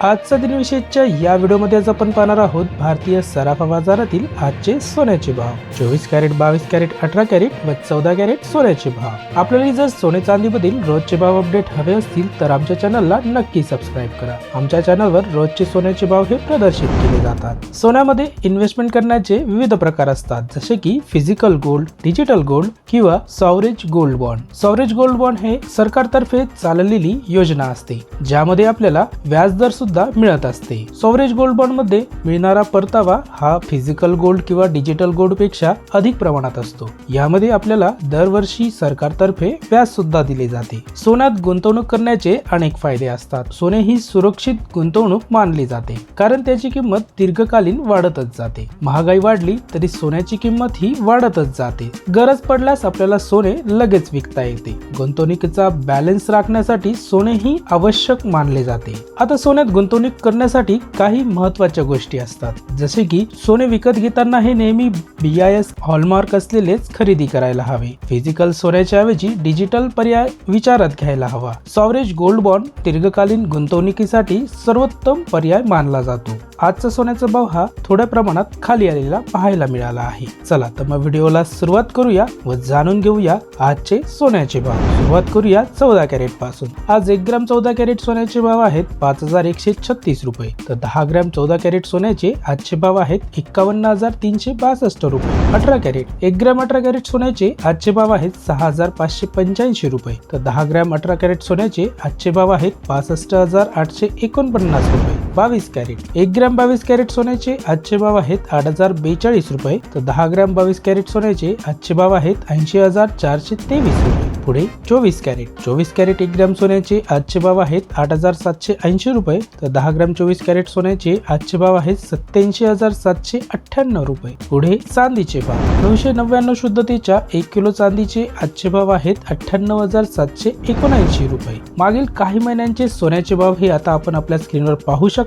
आजचा दिनविशेषच्या या व्हिडिओमध्ये आज आपण पाहणार आहोत भारतीय सराफा बाजारातील आजचे सोन्याचे भाव. चोवीस कॅरेट बावीस कॅरेट अठरा कॅरेट व चौदा कॅरेट सोन्याचे भाव. आपल्याला जर सोने चांदीमधील रोजचे भाव अपडेट हवे असतील तर आमच्या चॅनलला नक्की सबस्क्राईब करा. आमच्या चॅनलवर रोजचे सोन्याचे भाव हे प्रदर्शित केले जातात. सोन्यामध्ये इन्व्हेस्टमेंट करण्याचे विविध प्रकार असतात जसे की फिजिकल गोल्ड डिजिटल गोल्ड किंवा sovereign gold bond sovereign gold bond हे सरकारतर्फे चाललेली योजना असते ज्यामध्ये आपल्याला व्याजदर सुद्धा मिळत असते. सॉवरेज गोल्ड बॉन्डमध्ये मिळणारा परतावा हा फिजिकल गोल्ड किंवा डिजिटल गोल्डपेक्षा अधिक प्रमाणात असतो. यामध्ये आपल्याला दरवर्षी सरकारतर्फे व्याज सुद्धा दिले जाते. सोन्यात गुंतवणूक करण्याचे अनेक फायदे असतात. सोने ही सुरक्षित गुंतवणूक मानली जाते कारण त्याची किंमत दीर्घकालीन वाढतच जाते. महागाई वाढली तरी सोन्याची किंमत ही वाढतच जाते. गरज पडल्यास आपल्याला सोने लगेच विकता येते. गुंतवणुकीचा बॅलन्स राखण्यासाठी सोने ही आवश्यक मानले जाते. आता सोन्यात गुंतवणूक करण्यासाठी काही महत्त्वाच्या गोष्टी असतात. जसे की सोने विकत घेताना हे नेहमी बी आय एस हॉलमार्क असलेलेच खरेदी करायला हवे. फिजिकल सोन्याच्या ऐवजी डिजिटल पर्याय विचारात घ्यायला हवा. सॉवरेज गोल्ड बॉन्ड दीर्घकालीन गुंतवणुकीसाठी सर्वोत्तम पर्याय मानला जातो. आजचा सोन्याचा भाव हा थोड्या प्रमाणात खाली आलेला पाहायला मिळाला आहे. चला तर मग व्हिडिओला सुरुवात करूया व जाणून घेऊया आजचे सोन्याचे भाव. सुरुवात करूया चौदा कॅरेटपासून. आज एक ग्राम चौदा कॅरेट सोन्याचे भाव आहेत पाच हजार एकशे छत्तीस रुपये. तर दहा ग्रॅम चौदा कॅरेट सोन्याचे आजचे भाव आहेत एक्कावन्न हजार तीनशे बासष्ट रुपये. अठरा कॅरेट. एक ग्रॅम अठरा कॅरेट सोन्याचे आजचे भाव आहेत सहा हजार पाचशे पंच्याऐंशी रुपये. तर दहा ग्रॅम अठरा कॅरेट सोन्याचे आजचे भाव आहेत पासष्ट हजार आठशे एकोणपन्नास रुपये. बावीस कॅरेट. एक ग्रॅम बावीस कॅरेट सोन्याचे आजचे भाव आहेत आठ हजार बेचाळीस रुपये. तर दहा ग्रॅम बावीस कॅरेट सोन्याचे आजचे भाव आहेत ऐंशी हजार चारशे तेवीस रुपये. पुढे चोवीस कॅरेट. चोवीस कॅरेट एक ग्रॅम सोन्याचे आजचे भाव आहेत आठ हजार सातशे ऐंशी रुपये. तर दहा ग्रॅम चोवीस कॅरेट सोन्याचे आजचे भाव आहेत सत्याऐंशी हजार सातशे अठ्ठ्याण्णव रुपये. पुढे चांदीचे भाव. नऊशे नव्याण्णव शुद्धतेच्या एक किलो चांदीचे आजचे भाव आहेत अठ्ठ्याण्णव हजार सातशे एकोणऐंशी रुपये. मागील काही महिन्यांचे सोन्याचे भाव हे आता आपण आपल्या स्क्रीनवर पाहू शकतो.